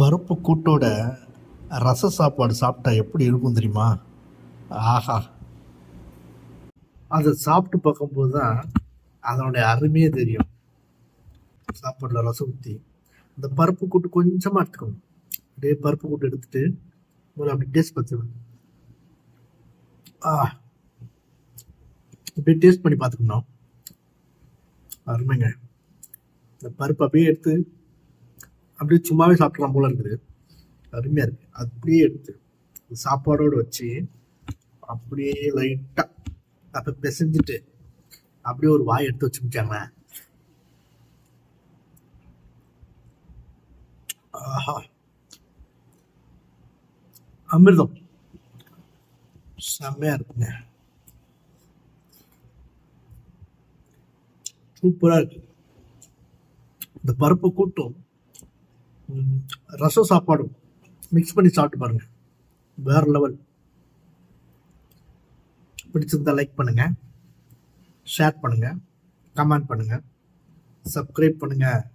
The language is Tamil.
பருப்பு கூட்டோட ரச சாப்பாடு சாப்பிட்டா எப்படி இருக்கும் தெரியுமா? ஆஹா. அதை சாப்பிட்டு பார்க்கும்போது தான் அதனுடைய அருமையே தெரியும். சாப்பாடில் ரசம் ஊற்றி இந்த பருப்பு கூட்டு கொஞ்சமாக எடுத்துக்கணும். அப்படியே பருப்பு கூட்டு எடுத்துட்டு ஒரு அப்படி டேஸ்ட் பார்த்துக்கணும் ஆ. அப்படியே டேஸ்ட் பண்ணி பார்த்துக்கணும். அருமைங்க. இந்த பருப்பு அப்படியே எடுத்து அப்படியே சும்மாவே சாப்பிடலாம் போல இருக்குது. அருமையா இருக்கு. அப்படியே எடுத்து சாப்பாடோடு வச்சு அப்படியே லைட்டா அப்ப பிசைஞ்சிட்டு அப்படியே ஒரு வாய் எடுத்து வச்சு முடிச்சாங்களேன் ஆஹா. அமிர்தம். செம்மையா இருக்குங்க. சூப்பரா இருக்கு. இந்த பருப்பு கூட்டம் ரசம் சாப்பாடும் மிக்ஸ் பண்ணி சாப்பிட்டு பாருங்க. வேற லெவல் பிடிச்சிருந்தா லைக் பண்ணுங்க. ஷேர் பண்ணுங்க. கமெண்ட் பண்ணுங்க. சப்ஸ்கிரைப் பண்ணுங்க.